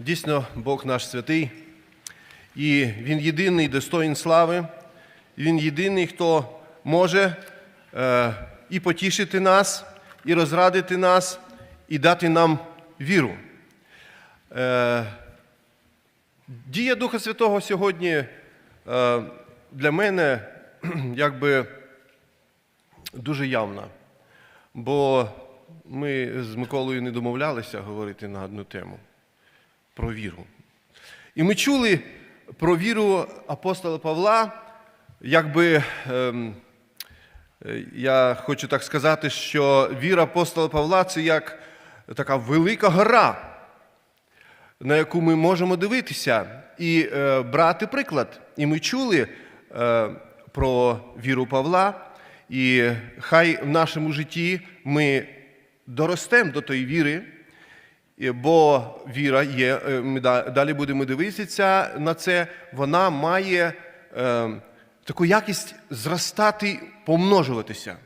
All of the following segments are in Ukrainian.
Дійсно, Бог наш святий, і Він єдиний достоїн слави, Він єдиний, хто може е, і потішити нас, і розрадити нас, і дати нам віру. Е, дія Духа Святого сьогодні е, для мене якби дуже явна. Бо ми з Миколою не домовлялися говорити на одну тему про віру. І ми чули про віру апостола Павла, якби ем, е, я хочу так сказати, що віра апостола Павла це як така велика гора, на яку ми можемо дивитися і е, брати приклад. І ми чули е, про віру Павла, і хай в нашому житті ми доростемо до тої віри, бо віра є, е, ми далі будемо дивитися на це, вона має е, таку якість зростати, помножуватися.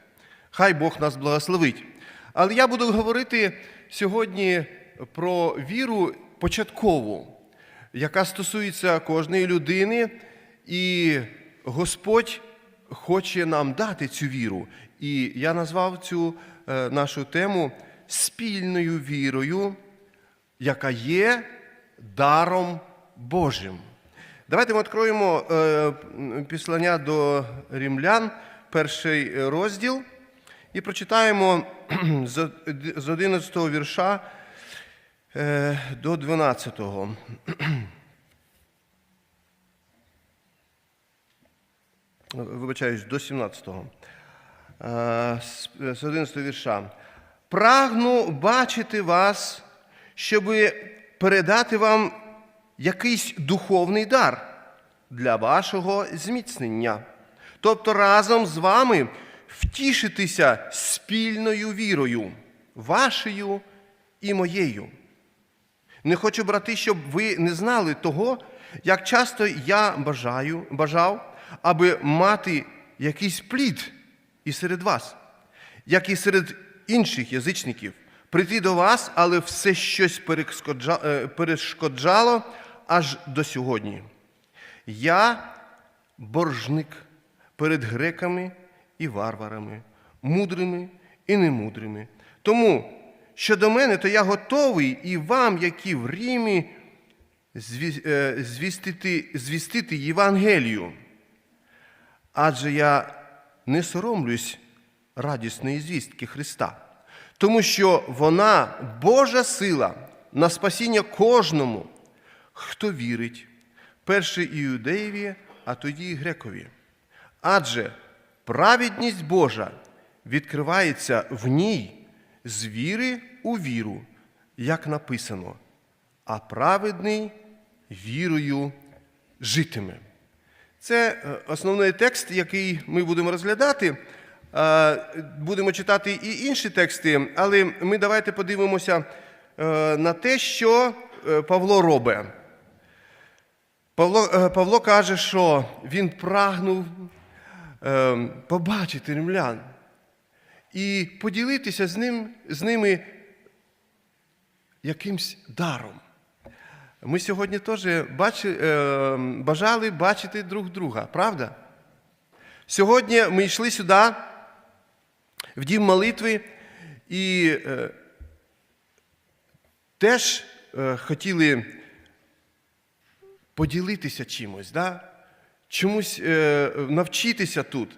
Хай Бог нас благословить. Але я буду говорити сьогодні про віру початкову, яка стосується кожної людини, і Господь хоче нам дати цю віру. І я назвав цю е, нашу тему спільною вірою, яка є даром Божим. Давайте ми відкроємо е, післання до римлян, перший розділ, і прочитаємо з з 11 вірша е, до 12. Вибачаюсь, до 17-го. Е, з- З 11 вірша. Прагну бачити вас, щоб передати вам якийсь духовний дар для вашого зміцнення. Тобто разом з вами втішитися спільною вірою, вашою і моєю. Не хочу, брати, щоб ви не знали того, як часто я бажаю, бажав, аби мати якийсь плід і серед вас, як і серед інших язичників, прийти до вас, але все щось е, перешкоджало аж до сьогодні. Я боржник перед греками і варварами, мудрими і немудрими. Тому, що до мене, то я готовий і вам, які в Римі, е, звістити, звістити Євангелію. Адже я не соромлюсь радісної звістки Христа, тому що вона Божа сила на спасіння кожному, хто вірить, перше іудеєві, а тоді і грекові. Адже праведність Божа відкривається в ній з віри у віру, як написано, а праведний вірою житиме. Це е, основний текст, який ми будемо розглядати. Будемо читати і інші тексти, але ми давайте подивимося е, на те, що е, Павло робить. Павло, е, Павло каже, що він прагнув побачити римлян і поділитися з, ним, з ними якимсь даром. Ми сьогодні теж бачи, бажали бачити друг друга, правда? Сьогодні ми йшли сюди, в дім молитви, і е, теж е, хотіли поділитися чимось, да? чомусь е, навчитися тут.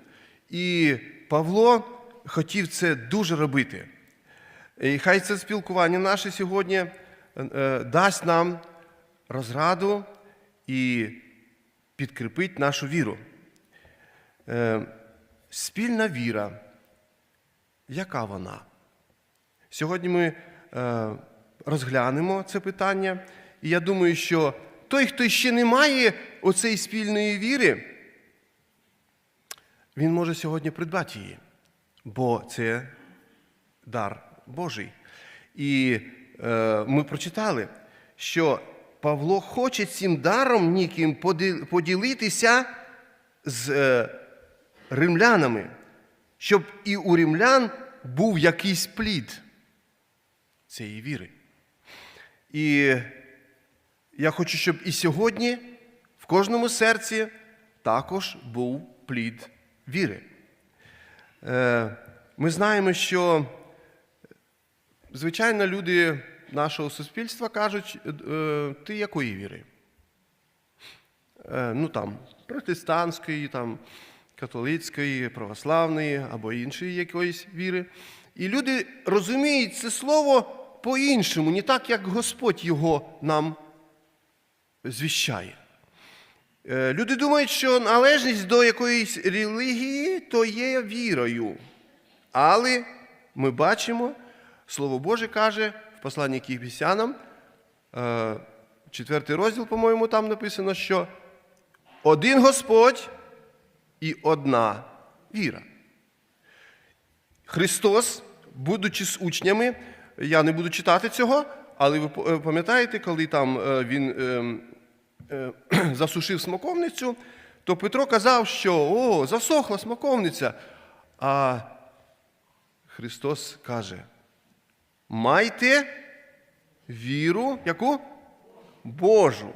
І Павло хотів це дуже робити. І хай це спілкування наше сьогодні е, дасть нам розраду і підкріпить нашу віру. Е, Спільна віра. Яка вона? Сьогодні ми е, розглянемо це питання, і я думаю, що той, хто ще не має оцеї спільної віри, він може сьогодні придбати її, бо це дар Божий. І е, ми прочитали, що Павло хоче цим даром ніким поділитися з е, римлянами, щоб і у римлян був якийсь плід цієї віри. І я хочу, щоб і сьогодні в кожному серці також був плід віри. Е, Ми знаємо, що звичайно люди нашого суспільства кажуть, е, ти якої віри? Е, Ну там, протестантської, там, католицької, православної або іншої якоїсь віри. І люди розуміють це слово по-іншому, не так, як Господь його нам звіщає. Е, Люди думають, що належність до якоїсь релігії то є вірою. Але ми бачимо, Слово Боже каже в посланні к Єфесянам, е, четвертий розділ, по-моєму, там написано, що один Господь і одна віра. Христос, будучи з учнями, я не буду читати цього, але ви пам'ятаєте, коли там е, він е, е, засушив смоковницю, то Петро казав, що о, засохла смоковниця. А Христос каже: майте віру, яку? Божу.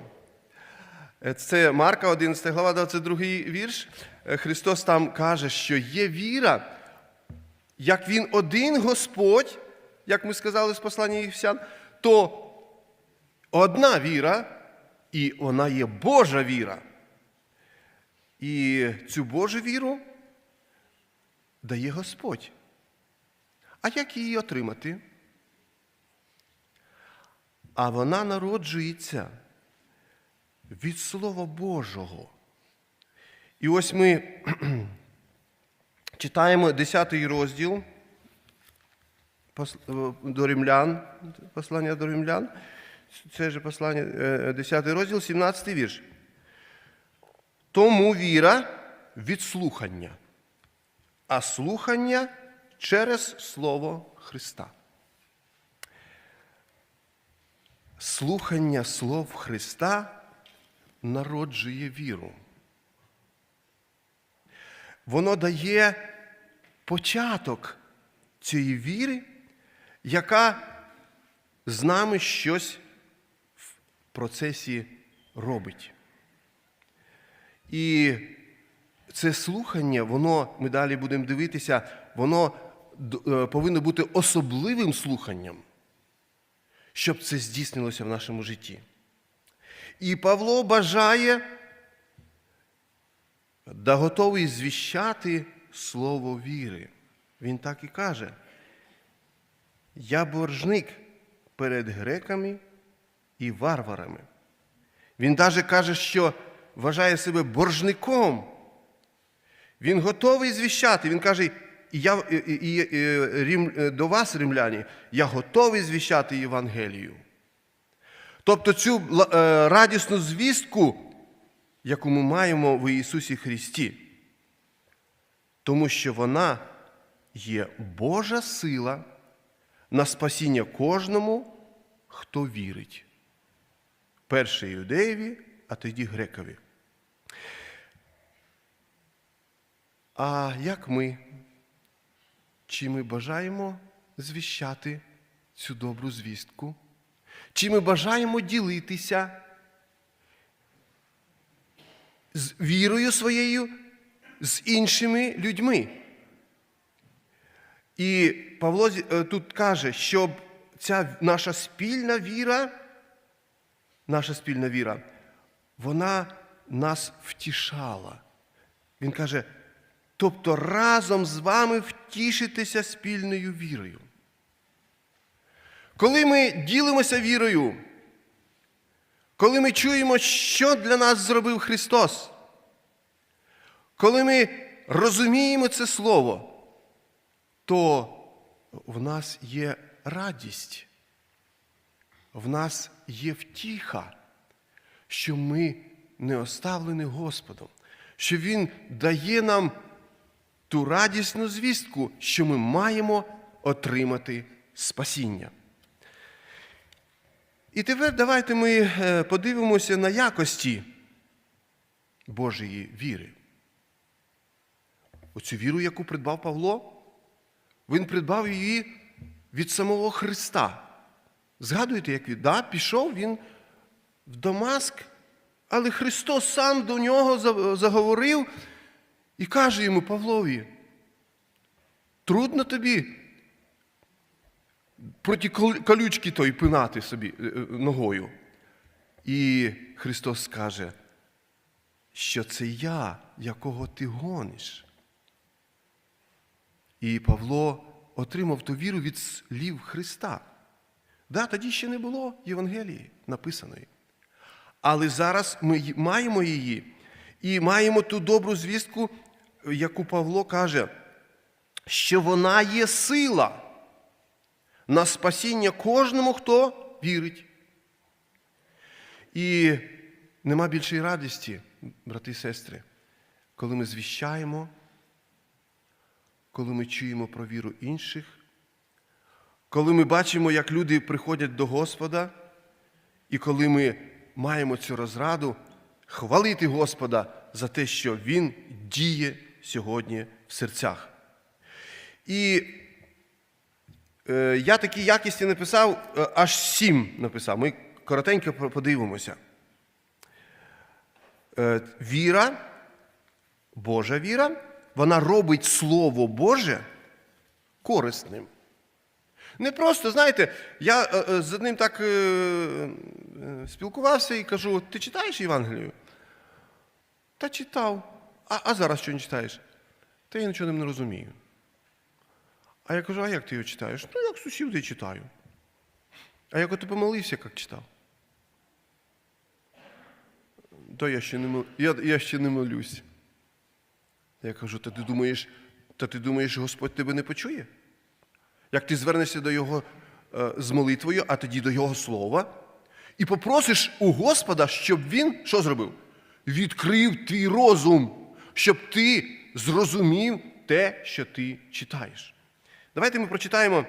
Е, Це Марка 11 глава, 22 вірш. Е, Христос там каже, що є віра, як Він один Господь, як ми сказали з послання Єфесян, то одна віра, і вона є Божа віра. І цю Божу віру дає Господь. А як її отримати? А вона народжується від Слова Божого. І ось ми читаємо 10 розділ е, до римлян, послання до римлян. Це же послання, е, 10 розділ, 17 вірш. Тому віра від слухання, а слухання через Слово Христа. Слухання слов Христа народжує віру. Воно дає початок цієї віри, яка з нами щось в процесі робить. І це слухання, воно, ми далі будемо дивитися, воно е, повинно бути особливим слуханням, щоб це здійснилося в нашому житті. І Павло бажає да готовий звіщати слово віри. Він так і каже: Я боржник перед греками і варварами. Він навіть каже, що вважає себе боржником. Він готовий звіщати. Він каже, я, і, і, і, рім, до вас, римляні, я готовий звіщати Євангелію. Тобто цю е, радісну звістку, яку ми маємо в Ісусі Христі, тому що вона є Божа сила на спасіння кожному, хто вірить. Перше юдеєві, а тоді грекові. А як ми? Чи ми бажаємо звіщати цю добру звістку? Чи ми бажаємо ділитися з вірою своєю з іншими людьми? І Павло е, тут каже, щоб ця наша спільна віра, наша спільна віра, вона нас втішала. Він каже, тобто разом з вами втішитися спільною вірою. Коли ми ділимося вірою, коли ми чуємо, що для нас зробив Христос, коли ми розуміємо це Слово, то в нас є радість, в нас є втіха, що ми не оставлені Господом, що Він дає нам ту радісну звістку, що ми маємо отримати спасіння. І тепер давайте ми е, подивимося на якості Божої віри. Оцю віру, яку придбав Павло, він придбав її від самого Христа. Згадуєте, як він да, пішов він в Дамаск, але Христос сам до нього заговорив і каже йому Павлові, трудно тобі проти кол- колючки той пинати собі е, е, ногою. І Христос скаже, що це я, якого ти гониш. І Павло отримав ту віру від слів Христа. Да, тоді ще не було Євангелії написаної. Але зараз ми маємо її і маємо ту добру звістку, яку Павло каже, що вона є сила на спасіння кожному, хто вірить. І нема більшої радості, брати і сестри, коли ми звіщаємо, коли ми чуємо про віру інших, коли ми бачимо, як люди приходять до Господа, і коли ми маємо цю розраду хвалити Господа за те, що Він діє сьогодні в серцях. І я такі якісті написав, е, аж сім написав. Ми коротенько подивимося. Е, віра, Божа віра, вона робить Слово Боже корисним. Не просто, знаєте, я е, е, з одним так е, е, спілкувався і кажу: ти читаєш Євангелію? Та читав. А, а зараз що не читаєш? Та я нічого не розумію. А я кажу, а як ти його читаєш? Ну, як сусів ти читаю. А як от ти помолився, як читав? То я ще не, мол- я, я ще не молюсь. Я кажу, та ти думаєш, та ти думаєш, Господь тебе не почує? Як ти звернешся до Його е, з молитвою, а тоді до Його слова, і попросиш у Господа, щоб Він що зробив? Відкрив твій розум, щоб ти зрозумів те, що ти читаєш. Давайте ми прочитаємо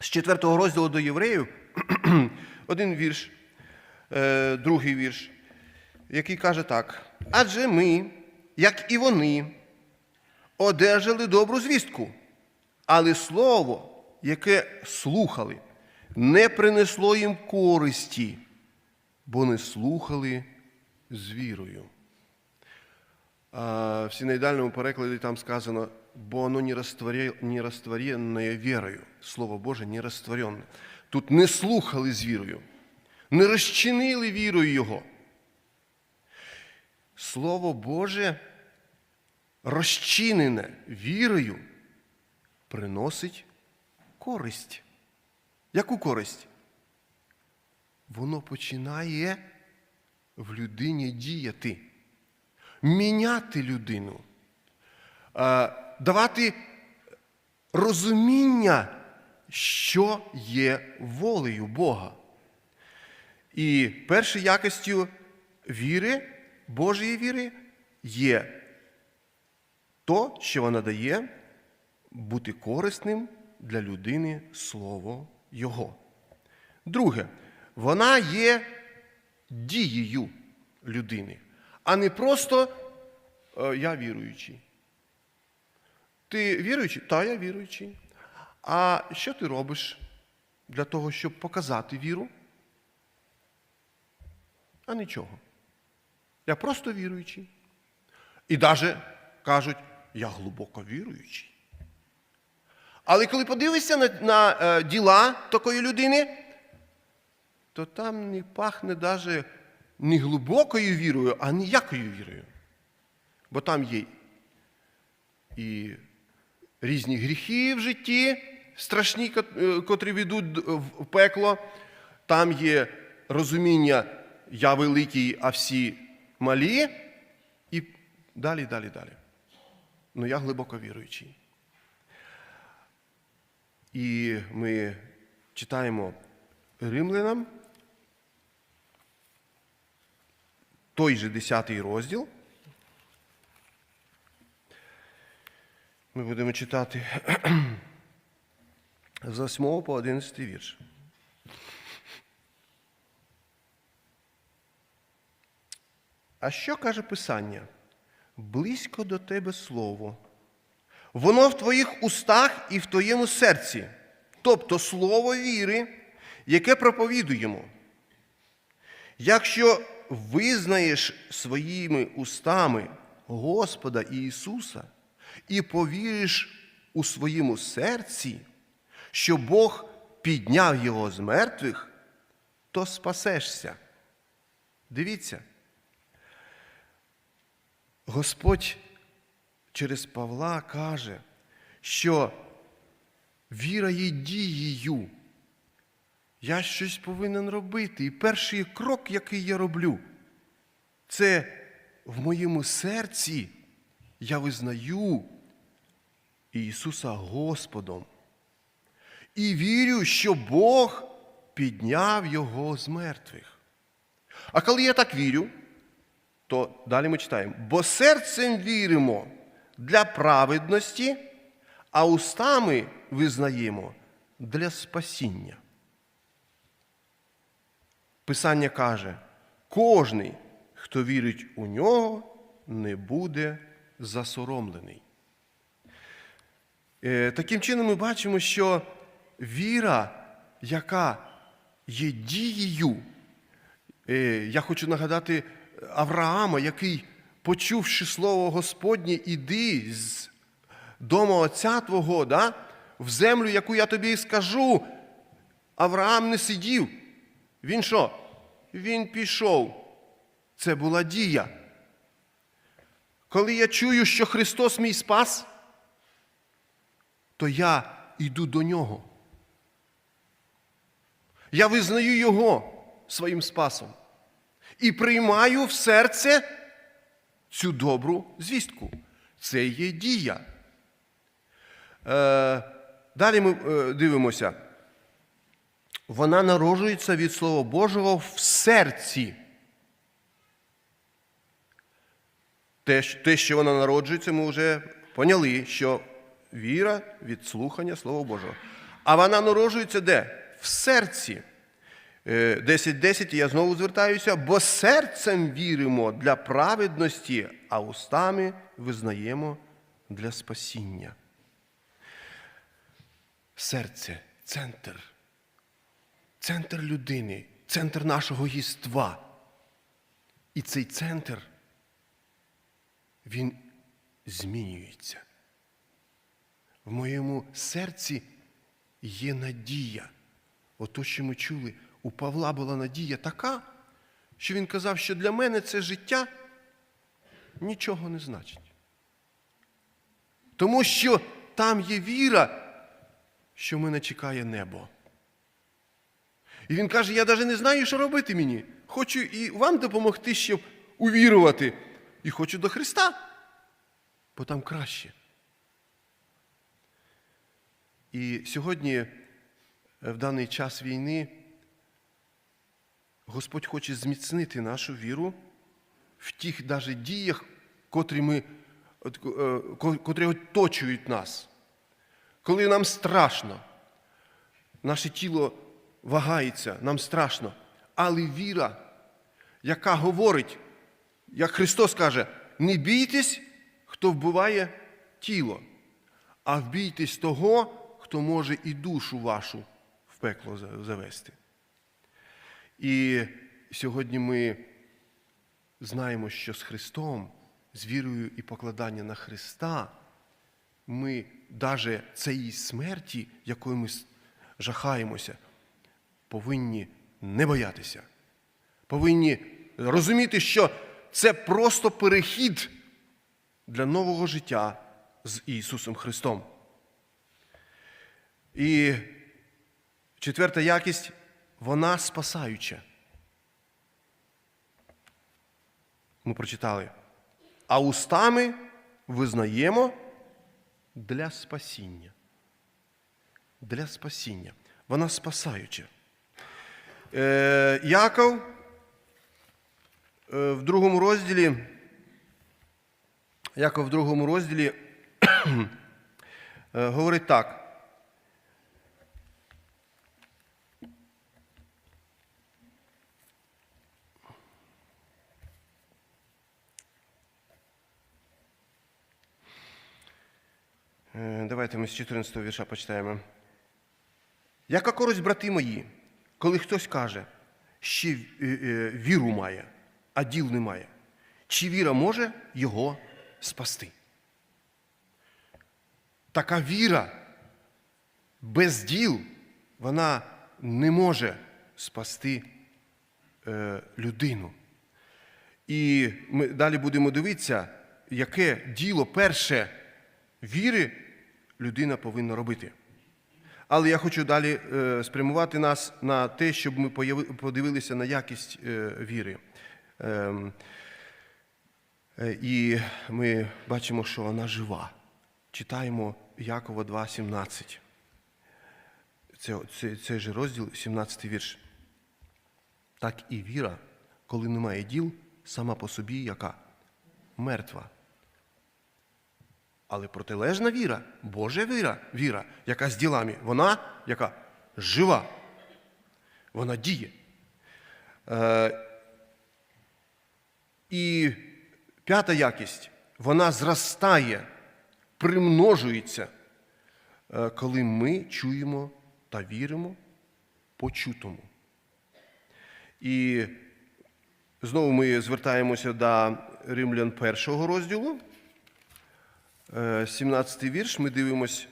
з 4 розділу до євреїв один вірш, е, другий вірш, який каже так: адже ми, як і вони, одержали добру звістку, але слово, яке слухали, не принесло їм користі, бо не слухали з вірою. В синодальному перекладі там сказано, бо воно не, растворе, не растворенное вірою. Слово Боже, не растворенне. Тут не слухали з вірою, не розчинили вірою Його. Слово Боже, розчинене вірою, приносить користь. Яку користь? Воно починає в людині діяти міняти людину, давати розуміння, що є волею Бога. І першою якостю віри, Божої віри, є то, що вона дає бути корисним для людини Слово Його. Друге, вона є дією людини, а не просто е, я віруючий. Ти віруючий? Та, я віруючий. А що ти робиш для того, щоб показати віру? А нічого. Я просто віруючий. І навіть кажуть, я глибоко віруючий. Але коли подивишся на, на е, діла такої людини, то там не пахне навіть не глибокою вірою, а ніякою вірою. Бо там є і різні гріхи в житті, страшні, е, котрі ведуть в пекло. Там є розуміння я великий, а всі малі, і далі, далі, далі. Ну я глибоко віруючий. І ми читаємо римлянам той же 10 розділ. Ми будемо читати з 8 по 11 вірш. А що каже Писання? Близько до тебе слово. Воно в твоїх устах і в твоєму серці, тобто слово віри, яке проповідуємо. Якщо визнаєш своїми устами Господа Ісуса і повіриш у своєму серці, що Бог підняв Його з мертвих, то спасешся. Дивіться, Господь через Павла каже, що віра є дією. Я щось повинен робити. І перший крок, який я роблю, це в моєму серці я визнаю Ісуса Господом. І вірю, що Бог підняв Його з мертвих. А коли я так вірю, то далі ми читаємо: бо серцем віримо для праведності, а устами визнаємо для спасіння. Писання каже, кожний, хто вірить у нього, не буде засоромлений. Е, Таким чином ми бачимо, що віра, яка є дією, е, я хочу нагадати Авраама, який, почувши слово Господнє, іди з дому отця твого, да, в землю, яку я тобі скажу. Авраам не сидів. Він що? Він пішов. Це була дія. Коли я чую, що Христос мій спас, то я йду до Нього. Я визнаю Його своїм спасом і приймаю в серце цю добру звістку. Це є дія. Е, далі ми е, дивимося. Вона народжується від Слова Божого в серці. Те, що- вона народжується, ми вже поняли, що віра від слухання Слова Божого. А вона народжується де? В серці. Е, 10.10 я знову звертаюся, бо серцем віримо для праведності, а устами визнаємо для спасіння. Серце центр. Центр людини, центр нашого єства. І цей центр, він змінюється. В моєму серці є надія. Ото, що ми чули, у Павла була надія така, що він казав, що для мене це життя нічого не значить. Тому що там є віра, що мене чекає небо. І він каже: я навіть не знаю, що робити мені. Хочу і вам допомогти, щоб увірувати. І хочу до Христа, бо там краще. І сьогодні, е, в даний час війни, Господь хоче зміцнити нашу віру в тих даже діях, котрі, ми, е, ко- котрі оточують нас. Коли нам страшно, наше тіло вагається, нам страшно. Але віра, яка говорить, як Христос каже, не бійтесь, хто вбиває тіло, а вбійтесь того, хто може і душу вашу в пекло завести. І сьогодні ми знаємо, що з Христом, з вірою і покладанням на Христа, ми навіть цієї смерті, якою ми жахаємося, повинні не боятися. Повинні розуміти, що це просто перехід для нового життя з Ісусом Христом. І четверта якість вона спасаюча. Ми прочитали. А устами визнаємо для спасіння. Для спасіння. Вона спасаюча. Е, Яков в другому розділі. Яков в другому розділі е, говорить так. Е, Давайте ми з 14 го вірша почитаємо. Яка користь, брати мої, коли хтось каже, ще е, е, віру має, а діл немає. Чи віра може його спасти? Така віра без діл вона не може спасти е, людину. І ми далі будемо дивитися, яке діло перше віри людина повинна робити. Але я хочу далі е, спрямувати нас на те, щоб ми подивилися на якість е, віри. Ем, І ми бачимо, що вона жива. Читаємо Якова 2,17. Це, це, цей же розділ, 17 вірш. Так і віра, коли немає діл, сама по собі яка мертва. Але протилежна віра, Божа віра, віра, яка з ділами, вона яка жива. Вона діє. Е, і п'ята якість, вона зростає, примножується, е, коли ми чуємо та віримо почутому. І знову ми звертаємося до римлян першого розділу. Е, 17 вірш, ми дивимось.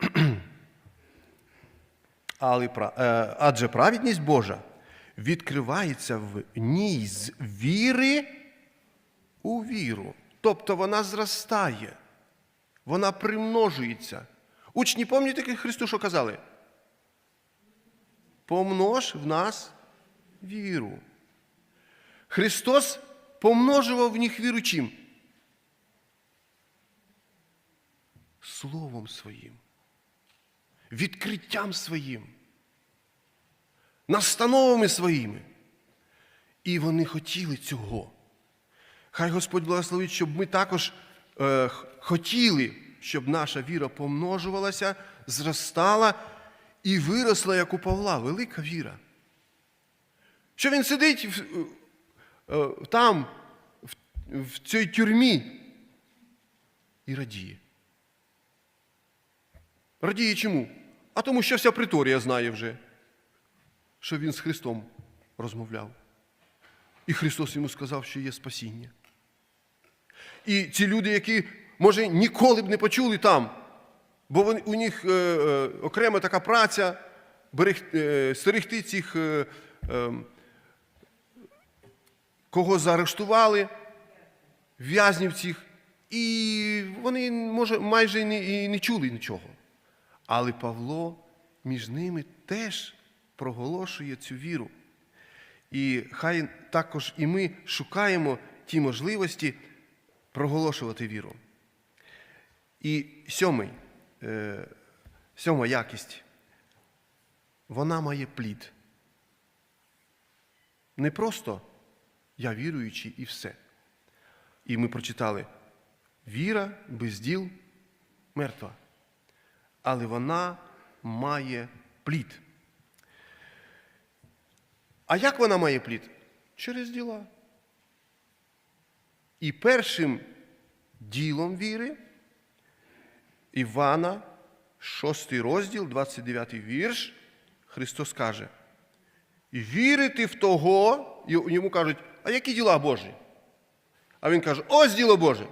Е, адже праведність Божа відкривається в ній з віри у віру. Тобто вона зростає, вона примножується. Учні, пам'ятаєте, як Христу що казали? Помнож в нас віру. Христос помножував в них віру чим? Словом своїм, відкриттям своїм, настановами своїми. І вони хотіли цього. Хай Господь благословить, щоб ми також е, хотіли, щоб наша віра помножувалася, зростала і виросла, як у Павла, велика віра. Що він сидить е, там, в, в цій тюрмі, і радіє. Радіє чому? А тому, що вся приторія знає вже, що він з Христом розмовляв. І Христос йому сказав, що є спасіння. І ці люди, які, може, ніколи б не почули там, бо у них е, е, окрема така праця берег, е, стерегти цих, кого заарештували, в'язнів цих, і вони, може, майже і не чули нічого. Але Павло між ними теж проголошує цю віру. І хай також і ми шукаємо ті можливості проголошувати віру. І сьомий, е, сьома якість, вона має плід. Не просто я віруючий і все. І ми прочитали: віра без діл мертва. Але вона має плід. А як вона має плід? Через діла. І першим ділом віри Івана, 6 розділ, 29 вірш, Христос каже: вірити в того, йому кажуть, а які діла Божі? А він каже: ось діло Боже.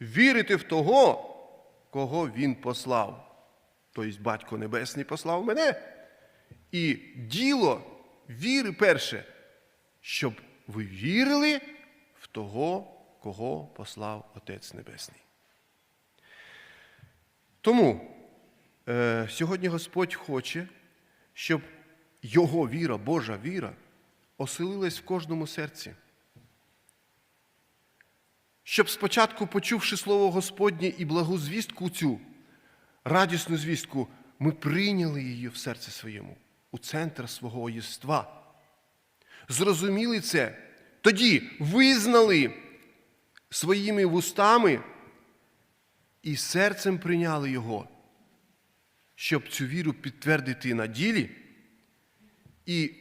Вірити в того, кого Він послав. Тобто Батько Небесний послав мене. І діло віри перше, щоб ви вірили в того, кого послав Отець Небесний. Тому е, сьогодні Господь хоче, щоб Його віра, Божа віра, оселилась в кожному серці. Щоб спочатку, почувши слово Господнє і благу звістку цю, радісну звістку, ми прийняли її в серце своєму, у центр свого єства. Зрозуміли це, тоді визнали своїми вустами і серцем прийняли його, щоб цю віру підтвердити на ділі і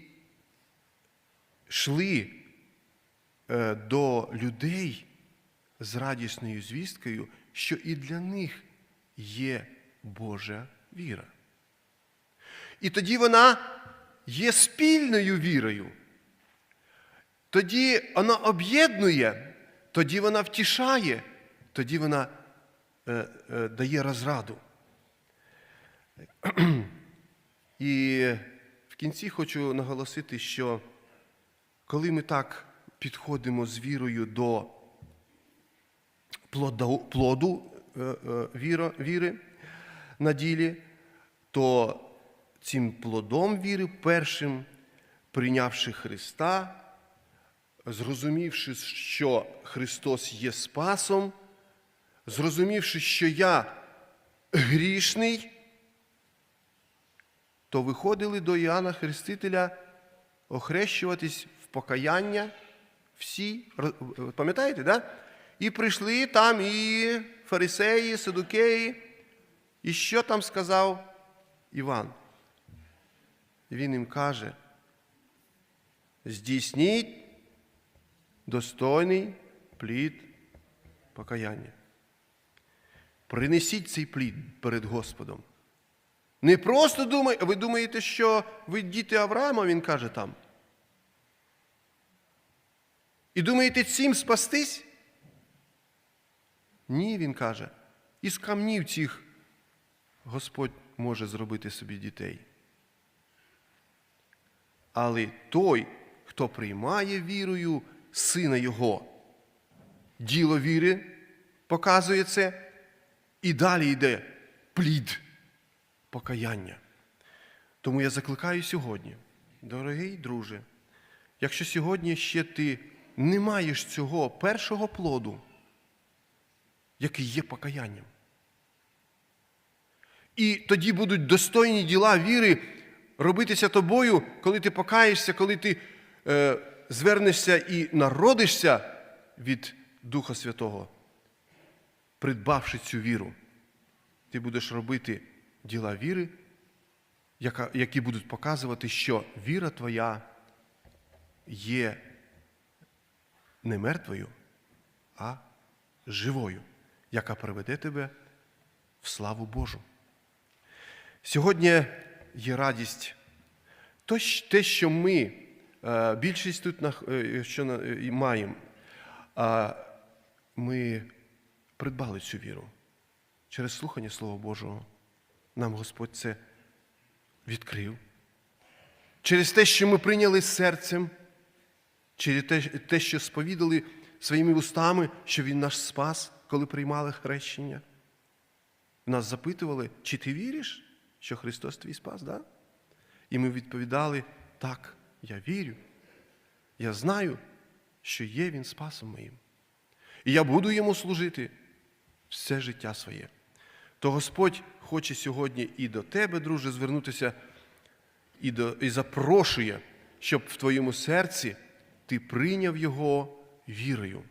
йшли е, до людей з радісною звісткою, що і для них є Божа віра. І тоді вона є спільною вірою, тоді вона об'єднує, тоді вона втішає, тоді вона е, е, дає розраду. І в кінці хочу наголосити, що коли ми так підходимо з вірою до плоду, плоду е, е, віро, віри на ділі, то цим плодом віри першим, прийнявши Христа, зрозумівши, що Христос є Спасом, зрозумівши, що я грішний, то виходили до Іоанна Хрестителя охрещуватись в покаяння всі, пам'ятаєте, да? І прийшли там і фарисеї, садукеї. І що там сказав Іван? Він їм каже: здійсніть достойний плід покаяння. Принесіть цей плід перед Господом. Не просто думай, ви думаєте, що ви діти Авраама, він каже там. І думаєте, цим спастись? Ні, він каже. Із камнів цих Господь може зробити собі дітей. Але той, хто приймає вірою сина Його, діло віри показує це, і далі йде плід покаяння. Тому я закликаю сьогодні, дорогий друже, якщо сьогодні ще ти не маєш цього першого плоду, який є покаянням, і тоді будуть достойні діла віри робитися тобою, коли ти покаєшся, коли ти е, звернешся і народишся від Духа Святого, придбавши цю віру, ти будеш робити діла віри, які будуть показувати, що віра твоя є не мертвою, а живою, яка приведе тебе в славу Божу. Сьогодні є радість. То, те, що ми, е, більшість тут е, що е, маємо, ми придбали цю віру через слухання Слова Божого. Нам Господь це відкрив. Через те, що ми прийняли серцем, через те, що сповідали своїми устами, що Він наш спас, коли приймали хрещення. Нас запитували, чи ти віриш, що Христос твій спас? Да? І ми відповідали, так, я вірю. Я знаю, що є Він спасом моїм. І я буду йому служити все життя своє. То Господь хоче сьогодні і до тебе, друже, звернутися, і, до, і запрошує, щоб в твоєму серці ти прийняв його вірою.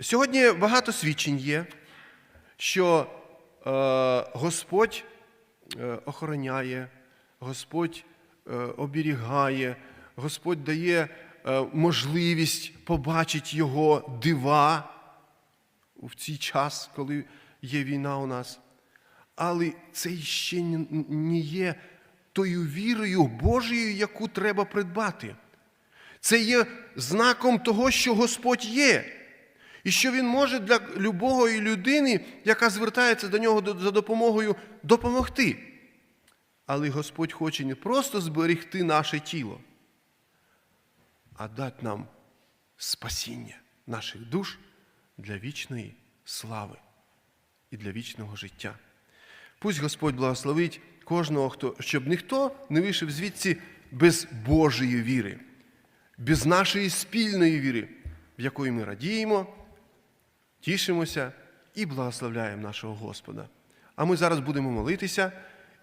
Сьогодні багато свідчень є, що е, Господь охороняє, Господь е, оберігає, Господь дає е, можливість побачити Його дива в цей час, коли є війна у нас. Але це ще не є тою вірою Божою, яку треба придбати. Це є знаком того, що Господь є. І що Він може для любої людини, яка звертається до нього за допомогою, допомогти. Але Господь хоче не просто зберегти наше тіло, а дати нам спасіння наших душ для вічної слави і для вічного життя. Пусть Господь благословить кожного, хто, щоб ніхто не вийшов звідси без Божої віри, без нашої спільної віри, в якої ми радіємо, тішимося і благословляємо нашого Господа. А ми зараз будемо молитися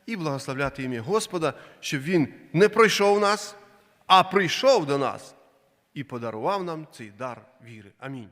і благословляти ім'я Господа, щоб Він не пройшов нас, а прийшов до нас і подарував нам цей дар віри. Амінь.